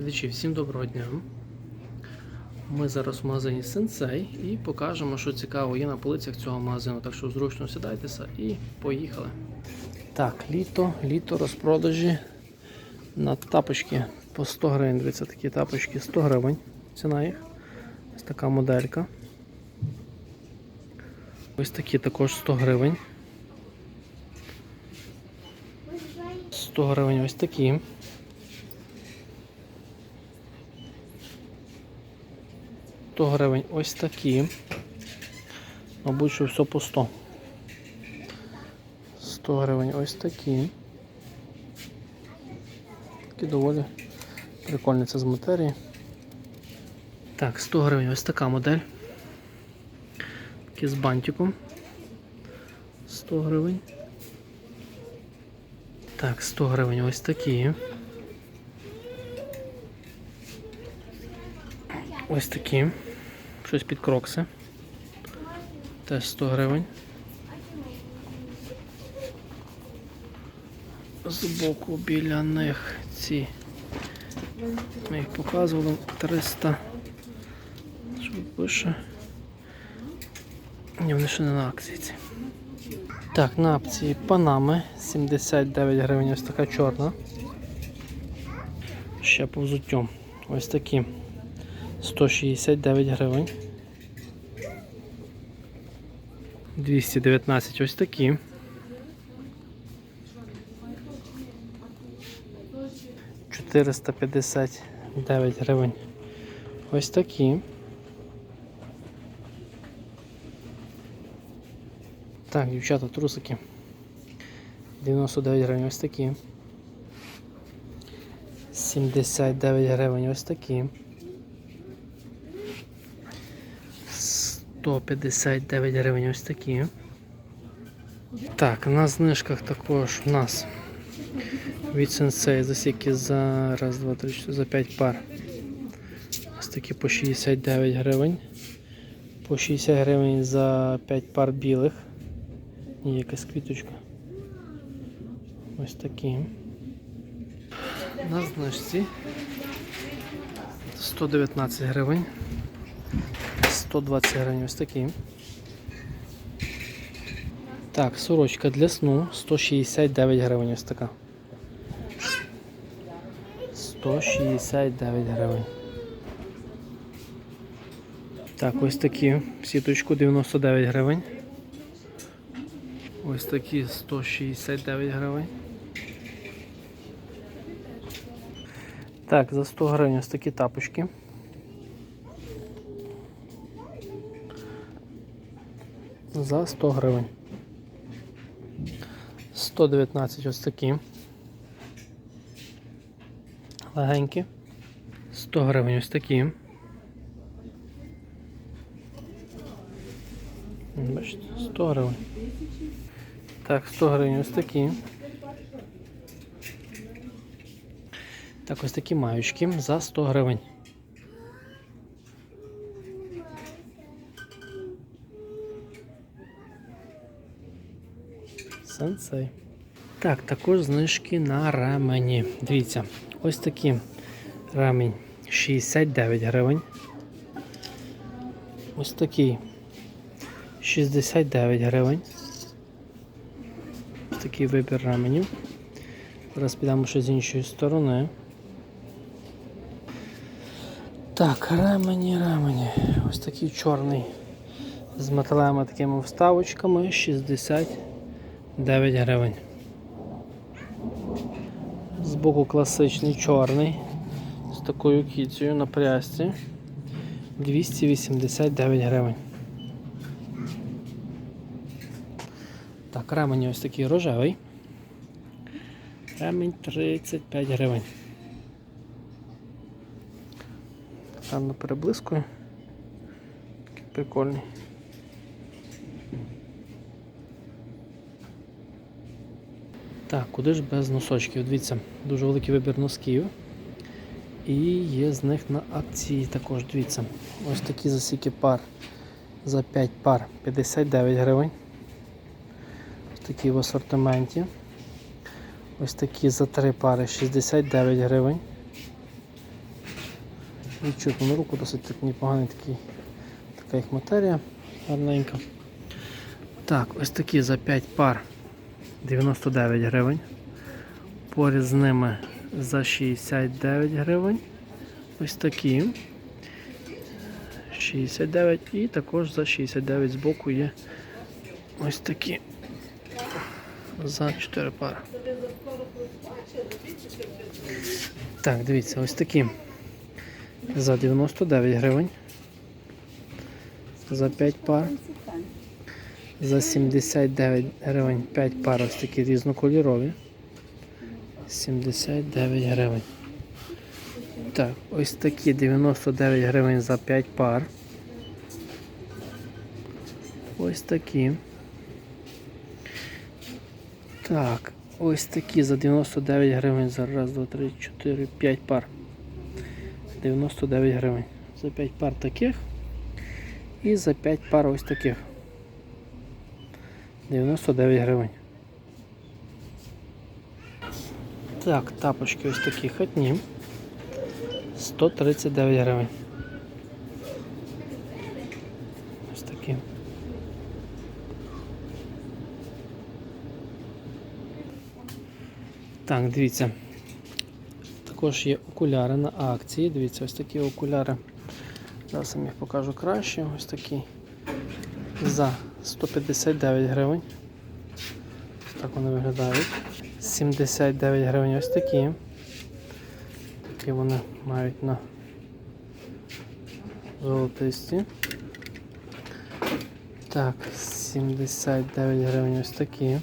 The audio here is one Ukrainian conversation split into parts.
Глядачі, всім доброго дня. Ми зараз в магазині Сенсей і покажемо, що цікаво є на полицях цього магазину. Так що зручно сідайтеся і поїхали. Так, літо, літо розпродажі на тапочки по 100 гривень. Дивіться, такі тапочки 100 гривень. Ціна їх. Ось така моделька. Ось такі також 100 гривень. 100 гривень ось такі. Сто гривень ось такі. Мабуть, що все по 100. 100 гривень ось такі. Такі доволі прикольні це з матерії. Так, 100 гривень ось така модель. Такі з бантиком. 100 гривень. Так, 100 гривень ось такі. Ось такі. Щось під крокси. Теж 100 гривень. Збоку біля них ці. Ми їх показували 300. Що пише? Ні, вони ще не на акції ці. Так, на акції Панами 79 гривень, ось така чорна. Ще по взуттю. Ось такі 169 гривень. 219 ось такі. Чотириста п'ятдесят дев'ять гривень. Ось такі. Так, дівчата, трусики. 99 гривень ось такі. 79 гривень ось такі. 159 гривень ось такі. Так, на знижках також у нас від Sensei засіки за раз, два, три, чотири, за 5 пар. Ось такі по 69 гривень. По 60 гривень за 5 пар білих. І якась квіточка. Ось такі. На знижці 119 гривень. 120 гривень ось такі. Так, сорочка для сну 169 гривень ось така. 169 гривень. Так, ось такі сіточку 99 гривень. Ось такі 169 гривень. Так, за 100 гривень ось такі тапочки. За 100 гривень. 119 ось такі. Легенькі. 100 гривень ось такі. Бачите, 100 гривень. Так, 100 гривень ось такі. Так, ось такі маючки за 100 гривень. Сенсей. Так, також знижки на ремені. Дивіться, ось такі ремень 69 гривень. Ось такий 69 гривень. Ось такий вибір ременів. Зараз підемо ще з іншої сторони. Так, ремені, ремені. Ось такий чорний з металевими такими вставочками 69 гривень. Збоку класичний чорний з такою кіцею на прясці 289 гривень. Так, ремені ось такий рожевий. Ремень 35 гривень. Гарно переблискує. Такий прикольний. Так, куди ж без носочків? Дивіться, дуже великий вибір носків. І є з них на акції також, дивіться. Ось такі засіки пар за 5 пар 59 гривень. Ось такі в асортименті. Ось такі за 3 пари 69 гривень. Відчутно на руку досить так непоганий такий, така їх матерія гарненька. Так, ось такі за 5 пар 99 гривень. Поряд з ними за 69 гривень. Ось такі. 69 і також за 69 збоку є ось такі. За 4 пари. Так, дивіться, ось такі. За 99 гривень. За 5 пар. За 79 гривень 5 пар ось такі різнокольорові. 79 гривень. Так, ось такі 99 гривень за 5 пар. Ось такі. Так, ось такі за 99 гривень за раз, два, три, чотири, 5 пар. 99 гривень. За 5 пар таких. І за 5 пар ось таких. 99 гривень. Так, тапочки ось такі хатні. 139 гривень. Ось такі. Так, дивіться. Також є окуляри на акції. Дивіться, ось такі окуляри. Зараз я їх покажу краще. Ось такі за 159 гривень. Так вони виглядають. 79 гривень ось такі. Такі вони мають на золотисті. Так, 79 гривень ось такі.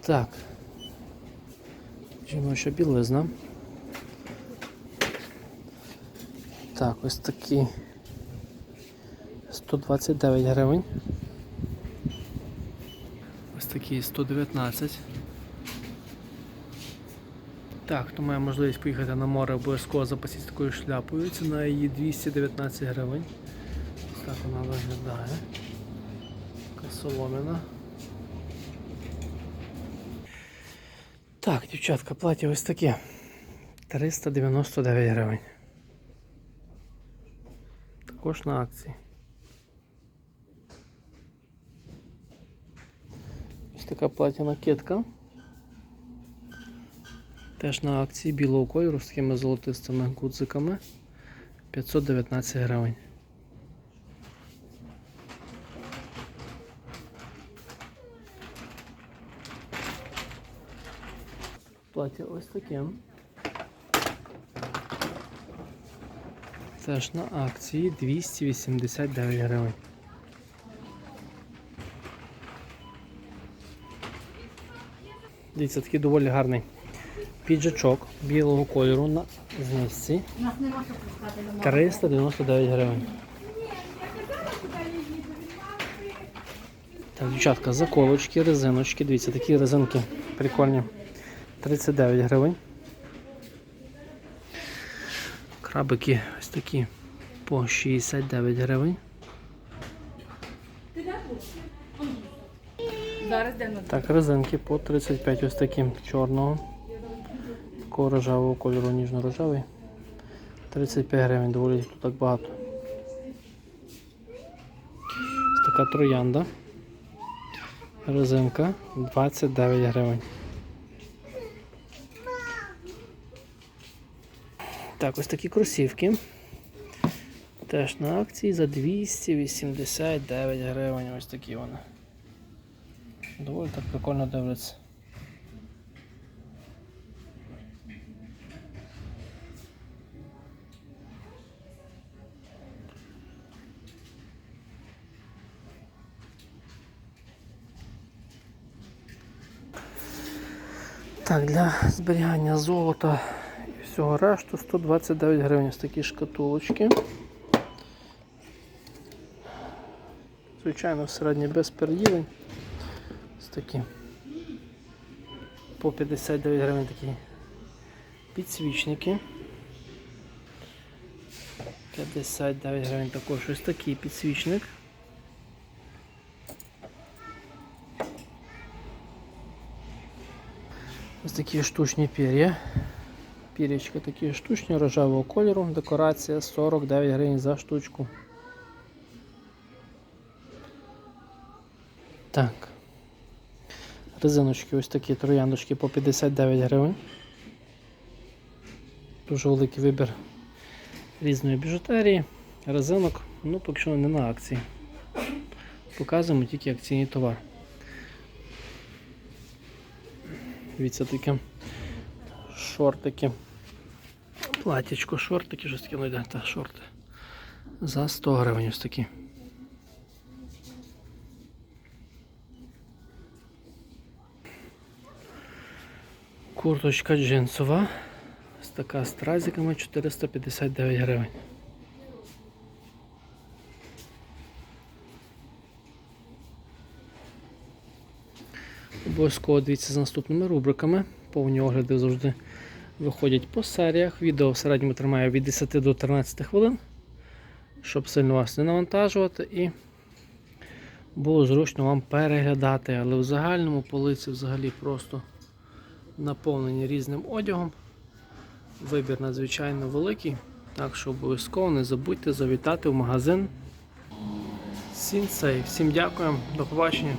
Так. Ще білизна. Так, ось такі 129 гривень. Ось такі 119. Так, хто має можливість поїхати на море, обов'язково запасіть такою шляпою. Ціна її 219 гривень. Ось так вона виглядає. Така соломина. Так, дівчатка, плаття ось таке. 399 гривень. Також на акції. Така платяна кетка. Теж на акції білого кольору з такими золотистими гудзиками. 519 гривень. Плаття ось таке. Теж на акції 289 гривень. Дивіться, такий доволі гарний піджачок білого кольору на знижці. 399 гривень. Так, дівчатка, заколочки, резиночки. Дивіться, такі резинки прикольні. 39 гривень. Крабики ось такі по 69 гривень. Зараз йдемо. Так, резинки по 35 ось такі чорного. Такого рожевого кольору, ніжно-рожевий. 35 гривень, доволі тут так багато. Ось така троянда. Резинка 29 гривень. Так, ось такі кросівки. Теж на акції за 289 гривень. Ось такі вони. Доволі так прикольно дивляться. Так, для зберігання золота і всього решту 129 гривень ось такі шкатулочки. Звичайно, середній без переділень. Такі. По 59 гривень такі підсвічники. 59 гривень також ось такий підсвічник. Ось такі штучні пір'я. Пірічки такі штучні, рожевого кольору. Декорація 49 гривень за штучку. Так. Резиночки ось такі трояндочки по 59 гривень. Дуже великий вибір різної біжутерії, резинок, ну поки що не на акції. Показуємо тільки акційний товар. Дивіться таке шортики. Платічко, шортики, щось таке ну йде, та шорти. За 100 гривень ось такі. Курточка джинсова. Ось така з тразиками 459 гривень. Обов'язково дивіться з наступними рубриками. Повні огляди завжди виходять по серіях. Відео в середньому тримає від 10 до 13 хвилин, щоб сильно вас не навантажувати і було зручно вам переглядати. Але в загальному полиці взагалі просто наповнені різним одягом. Вибір надзвичайно великий, так що обов'язково не забудьте завітати в магазин Сінсей. Всім дякую, до побачення.